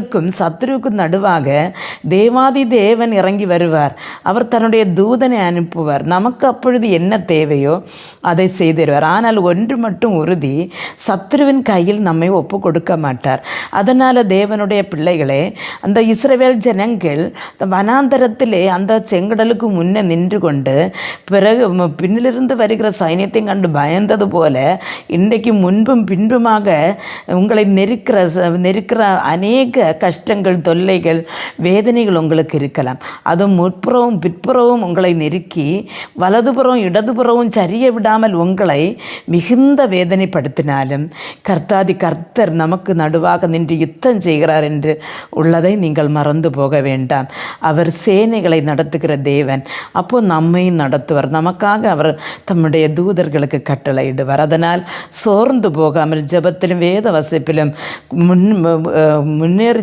க்கும் சத்ருவுக்கும் நடுவாக தேவாதி தேவன் இறங்கி வருவார். அவர் தன்னுடைய தூதனை அனுப்புவார். நமக்கு அப்பொழுது என்ன தேவையோ அதை செய்திருவார். ஆனால் ஒன்று மட்டும் உறுதி சத்ருவின் கையில் நம்மை ஒப்பு கொடுக்க மாட்டார். அதனால் தேவனுடைய பிள்ளைகளே அந்த இஸ்ரவேல் ஜனங்கள் வனாந்தரத்திலே அந்த செங்கடலுக்கு முன்னே நின்று கொண்டு பிறகு பின்னிலிருந்து வருகிற சைன்யத்தையும் கண்டு பயந்தது போல இன்றைக்கு முன்பும் பின்புமாக உங்களை நெருக்கிற ச- நெருக்கிற அநேக கஷ்டங்கள் தொல்லைகள் வேதனைகள் உங்களுக்கு இருக்கலாம். அதுவும் முற்புறவும் பிற்புறவும் உங்களை நெருக்கி வலதுபுறம் இடதுபுறவும் சரிய விடாமல் உங்களை மிகுந்த வேதனைப்படுத்தினாலும் கர்த்தாதி கர்த்தர் நமக்கு நடுவாக நின்று யுத்தம் செய்கிறார் என்று உள்ளதை நீங்கள் மறந்து போக வேண்டாம். அவர் சேனைகளை நடத்துகிற தேவன். அப்போ நம்மையும் நடத்துவார். நமக்காக அவர் தம்முடைய தூதர்களுக்கு கட்டளையிடுவார். அதனால் சோர்ந்து போகாமல் ஜபத்திலும் வேத வசிப்பிலும் முன் அஹ் முன்னேறி